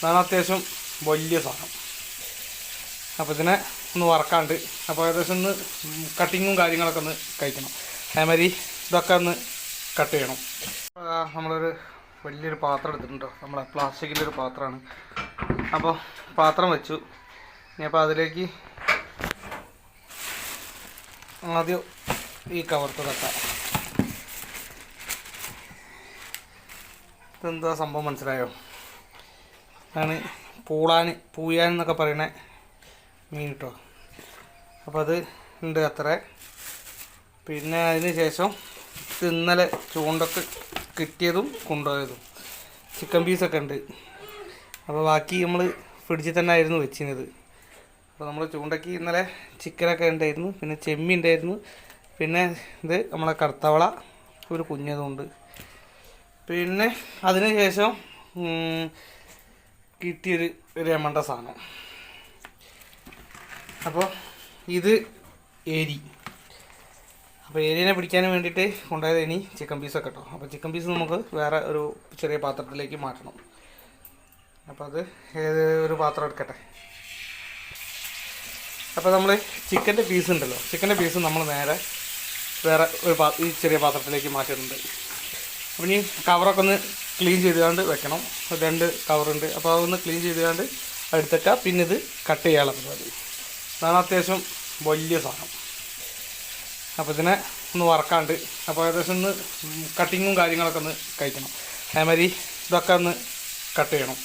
ഇതാണ് അത്യാവശ്യം വലിയ സാധനം. അപ്പോൾ ഇതിനെ ഒന്ന് വറക്കാണ്ട് അപ്പോൾ ഏകദേശം ഒന്ന് കട്ടിങ്ങും കാര്യങ്ങളൊക്കെ ഒന്ന് കഴിക്കണം. അതേമാതിരി ഇതൊക്കെ ഒന്ന് കട്ട് ചെയ്യണം. നമ്മളൊരു വലിയൊരു പാത്രം എടുത്തിട്ടുണ്ടോ നമ്മളെ പ്ലാസ്റ്റിക്കിന്റെ ഒരു പാത്രമാണ്. അപ്പോൾ പാത്രം വെച്ചു. ഇനി അപ്പോൾ അതിലേക്ക് ആദ്യം ഈ കവർത്ത് തട്ടാം ഇതെന്താ സംഭവം മനസ്സിലായോ? ആണ് പൂളാൻ പൂയാൻ എന്നൊക്കെ പറയണ മീൻ കേട്ടോ അപ്പോൾ അത് ഉണ്ട് അത്ര. പിന്നെ അതിന് ശേഷം ഇന്നലെ ചൂണ്ടൊക്കെ കിട്ടിയതും കൊണ്ടുപോയതും. ചിക്കൻ പീസൊക്കെ ഉണ്ട്. അപ്പോൾ ബാക്കി നമ്മൾ ഫ്രിഡ്ജിൽ തന്നെ ആയിരുന്നു വെച്ചിരുന്നത്. അപ്പോൾ നമ്മൾ ചൂണ്ടയ്ക്ക് ഇന്നലെ ചിക്കനൊക്കെ ഉണ്ടായിരുന്നു. പിന്നെ ചെമ്മി ഉണ്ടായിരുന്നു. പിന്നെ ഇത് നമ്മളെ കറുത്തവള ഒരു കുഞ്ഞതുണ്ട് പിന്നെ അതിന് ശേഷം കിട്ടിയൊരു രമണ്ട സാധനം. അപ്പോൾ ഇത് എരി അപ്പോൾ എരിനെ പിടിക്കാൻ വേണ്ടിയിട്ട് കൊണ്ടുപോയത് ഇനി ചിക്കൻ പീസൊക്കെ കേട്ടോ അപ്പോൾ ചിക്കൻ പീസ് നമുക്ക് വേറെ ഒരു ചെറിയ പാത്രത്തിലേക്ക് മാറ്റണം. അപ്പോൾ അത് ഏത് ഒരു പാത്രം എടുക്കട്ടെ? അപ്പോൾ നമ്മൾ ചിക്കന്റെ പീസ് ഉണ്ടല്ലോ. ചിക്കന്റെ പീസ് നമ്മൾ നേരെ വേറെ ഒരു ഈ ചെറിയ പാത്രത്തിലേക്ക് മാറ്റുന്നുണ്ട് അപ്പം ഇനി കവറൊക്കെ ഒന്ന് ക്ലീൻ ചെയ്തുകൊണ്ട് വെക്കണം. രണ്ട് കവറുണ്ട് അപ്പോൾ അതൊന്ന് ക്ലീൻ ചെയ്തുകൊണ്ട് എടുത്തേക്കാം പിന്നെ ഇത് കട്ട് ചെയ്യാനുള്ള പരിപാടി. അതാണ് അത്യാവശ്യം വലിയ സാധനം. അപ്പോൾ ഇതിനെ ഒന്ന് വറക്കാണ്ട് അപ്പോൾ ഏകദേശം ഒന്ന് കട്ടിങ്ങും കാര്യങ്ങളൊക്കെ ഒന്ന് കഴിക്കണം. അതേമാതിരി ഇതൊക്കെ ഒന്ന് കട്ട് ചെയ്യണം.